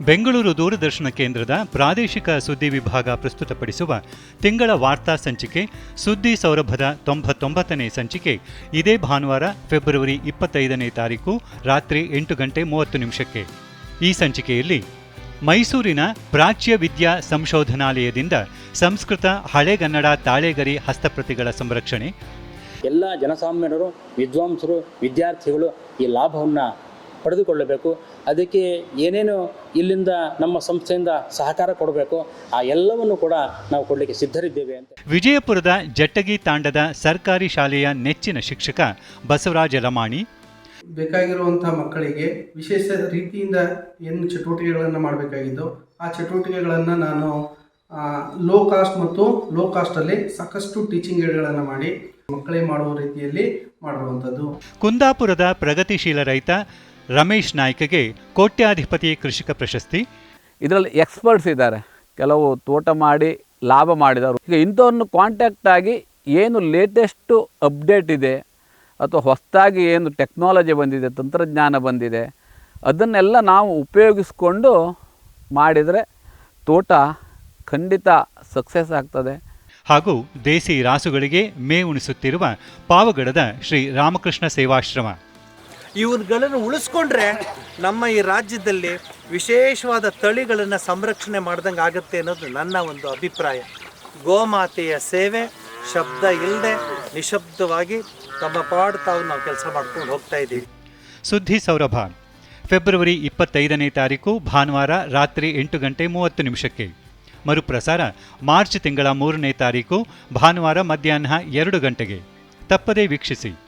ಬೆಂಗಳೂರು ದೂರದರ್ಶನ ಕೇಂದ್ರದ ಪ್ರಾದೇಶಿಕ ಸುದ್ದಿ ವಿಭಾಗ ಪ್ರಸ್ತುತಪಡಿಸುವ ತಿಂಗಳ ವಾರ್ತಾ ಸಂಚಿಕೆ ಸುದ್ದಿ ಸೌರಭದ ತೊಂಬತ್ತೊಂಬತ್ತನೇ ಸಂಚಿಕೆ. ಇದೇ ಭಾನುವಾರ, ಫೆಬ್ರವರಿ ಇಪ್ಪತ್ತೈದನೇ ತಾರೀಕು, ರಾತ್ರಿ ಎಂಟು ಗಂಟೆ ಮೂವತ್ತು ನಿಮಿಷಕ್ಕೆ. ಈ ಸಂಚಿಕೆಯಲ್ಲಿ, ಮೈಸೂರಿನ ಪ್ರಾಚ್ಯ ವಿದ್ಯಾ ಸಂಶೋಧನಾಲಯದಿಂದ ಸಂಸ್ಕೃತ ಹಳೆಗನ್ನಡ ತಾಳೆಗರಿ ಹಸ್ತಪ್ರತಿಗಳ ಸಂರಕ್ಷಣೆ. ಎಲ್ಲ ಜನಸಾಮಾನ್ಯರು, ವಿದ್ವಾಂಸರು, ವಿದ್ಯಾರ್ಥಿಗಳು ಈ ಲಾಭವನ್ನು ಪಡೆದುಕೊಳ್ಳಬೇಕು. ಅದಕ್ಕೆ ಏನೇನು ಇಲ್ಲಿಂದ ನಮ್ಮ ಸಂಸ್ಥೆಯಿಂದ ಸಹಕಾರ ಕೊಡಬೇಕು ಆ ಎಲ್ಲವನ್ನು ಕೂಡ ನಾವು ಕೊಡಲಿಕ್ಕೆ ಸಿದ್ಧರಿದ್ದೇವೆ ಅಂತ ವಿಜಯಪುರದ ಜಟ್ಟಗಿ ತಾಂಡದ ಸರ್ಕಾರಿ ಶಾಲೆಯ ನೆಚ್ಚಿನ ಶಿಕ್ಷಕ ಬಸವರಾಜ ಲಮಾಣಿ. ಬೇಕಾಗಿರುವಂತಹ ಮಕ್ಕಳಿಗೆ ವಿಶೇಷ ರೀತಿಯಿಂದ ಏನು ಚಟುವಟಿಕೆಗಳನ್ನು ಮಾಡಬೇಕಾಗಿದ್ದು ಆ ಚಟುವಟಿಕೆಗಳನ್ನು ನಾನು ಲೋ ಕಾಸ್ಟ್ ಮತ್ತು ಲೋ ಕಾಸ್ಟಲ್ಲಿ ಸಾಕಷ್ಟು ಟೀಚಿಂಗ್ ಏಡ್ಗಳನ್ನು ಮಾಡಿ ಮಕ್ಕಳೇ ಮಾಡುವ ರೀತಿಯಲ್ಲಿ ಮಾಡಿರುವಂಥದ್ದು. ಕುಂದಾಪುರದ ಪ್ರಗತಿಶೀಲ ರೈತ ರಮೇಶ್ ನಾಯ್ಕಗೆ ಕೋಟ್ಯಾಧಿಪತಿ ಕೃಷಿಕ ಪ್ರಶಸ್ತಿ. ಇದರಲ್ಲಿ ಎಕ್ಸ್ಪರ್ಟ್ಸ್ ಇದ್ದಾರೆ. ಕೆಲವು ತೋಟ ಮಾಡಿ ಲಾಭ ಮಾಡಿದವರು. ಈಗ ಇಂಥವ್ರನ್ನು ಕಾಂಟ್ಯಾಕ್ಟ್ ಆಗಿ ಏನು ಲೇಟೆಸ್ಟು ಅಪ್ಡೇಟ್ ಇದೆ ಅಥವಾ ಹೊಸದಾಗಿ ಏನು ಟೆಕ್ನಾಲಜಿ ಬಂದಿದೆ ತಂತ್ರಜ್ಞಾನ ಬಂದಿದೆ ಅದನ್ನೆಲ್ಲ ನಾವು ಉಪಯೋಗಿಸ್ಕೊಂಡು ಮಾಡಿದರೆ ತೋಟ ಖಂಡಿತ ಸಕ್ಸಸ್ ಆಗ್ತದೆ. ಹಾಗೂ ದೇಸಿ ರಾಸುಗಳಿಗೆ ಮೇ ಉಣಿಸುತ್ತಿರುವ ಪಾವಗಡದ ಶ್ರೀ ರಾಮಕೃಷ್ಣ ಸೇವಾಶ್ರಮ. ಇವುಗಳನ್ನು ಉಳಿಸ್ಕೊಂಡ್ರೆ ನಮ್ಮ ಈ ರಾಜ್ಯದಲ್ಲಿ ವಿಶೇಷವಾದ ತಳಿಗಳನ್ನು ಸಂರಕ್ಷಣೆ ಮಾಡ್ದಂಗೆ ಆಗುತ್ತೆ ಅನ್ನೋದು ನನ್ನ ಒಂದು ಅಭಿಪ್ರಾಯ. ಗೋಮಾತೆಯ ಸೇವೆ ಶಬ್ದ ಇಲ್ಲದೆ ನಿಶಬ್ದವಾಗಿ ತಮ್ಮ ಪಾಡು ತಾವು ನಾವು ಕೆಲಸ ಮಾಡ್ಕೊಂಡು ಹೋಗ್ತಾ ಇದ್ದೀವಿ. ಸುದ್ದಿ ಸೌರಭ. ಫೆಬ್ರವರಿ ಇಪ್ಪತ್ತೈದನೇ ತಾರೀಕು ಭಾನುವಾರ ರಾತ್ರಿ ಎಂಟು ಗಂಟೆ ಮೂವತ್ತು ನಿಮಿಷಕ್ಕೆ. ಮರುಪ್ರಸಾರ ಮಾರ್ಚ್ ತಿಂಗಳ ಮೂರನೇ ತಾರೀಕು ಭಾನುವಾರ ಮಧ್ಯಾಹ್ನ ಎರಡು ಗಂಟೆಗೆ. ತಪ್ಪದೇ ವೀಕ್ಷಿಸಿ.